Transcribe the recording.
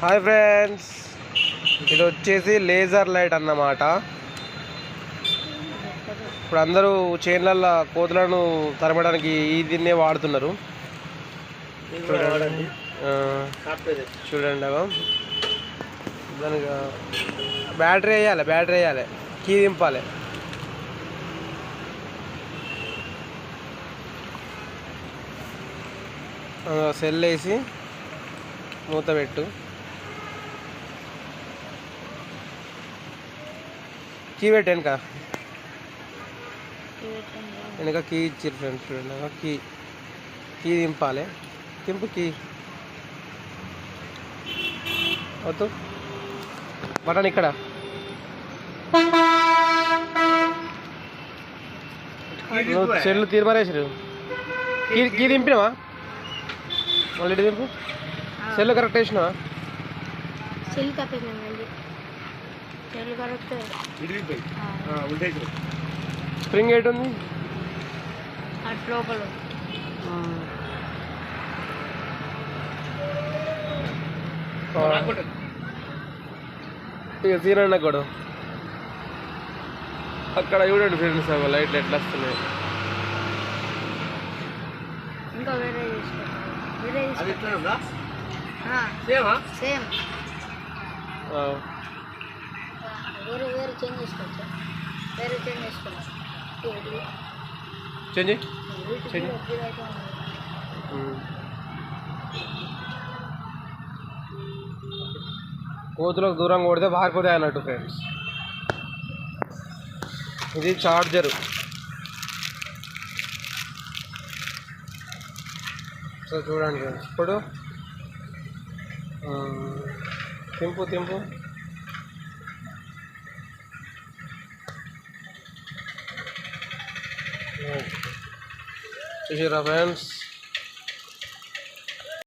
Hi friends. ఇది వచ్చేసి laser light అన్నమాట. ఇప్పుడు అందరూ చేన్లల్లో కోతులను తరమడానికి ఈ దీన్నే వాడుతున్నారు. చూడండి చూడండి దానికి బ్యాటరీ వేయాలి బ్యాటరీ వేయాలి. కీ దింపాలి. సెల్ వేసి మూత పెట్టు. కీ? పెట్టు వెనక వెనక కీ ఇచ్చారు ఫ్రెండ్స్ అగో కీ. కీ దింపాలి. దింపు కీ. వద్దు. బటన్ ఇక్కడ. సెల్లు తీర్మారేసారు కీ కీ దింపినావా? మళ్ళీ ఇటు దింపు. సెల్ కరెక్ట్ వేసినావా సెల్ కప్పిందండి సెల్ కరెక్ట్ స్ప్రింగ్ ఎయిట్ ఉంది? అటు లోపల. ఇక తీరండి కూడా. అక్కడ చూడండి ఫ్రెండ్స్ అవి లైట్లు ఎట్లా వస్తున్నాయి. ఇంకా వేరే వేరే సేమ్? వేరే చేంజ్ చేసుకోవచ్చు వేరే చేంజ్ చేసుకోవచ్చు చేంజ్ చేంజ్. కోతులకు దూరంగా కొడితే పారిపోతాయి అన్నట్టు ఫ్రెండ్స్ ఇది చార్జరు సో చూడండి ఫ్రెండ్స్ ఇప్పుడు తింపు తింపు. చూసారా ఫ్రెండ్స్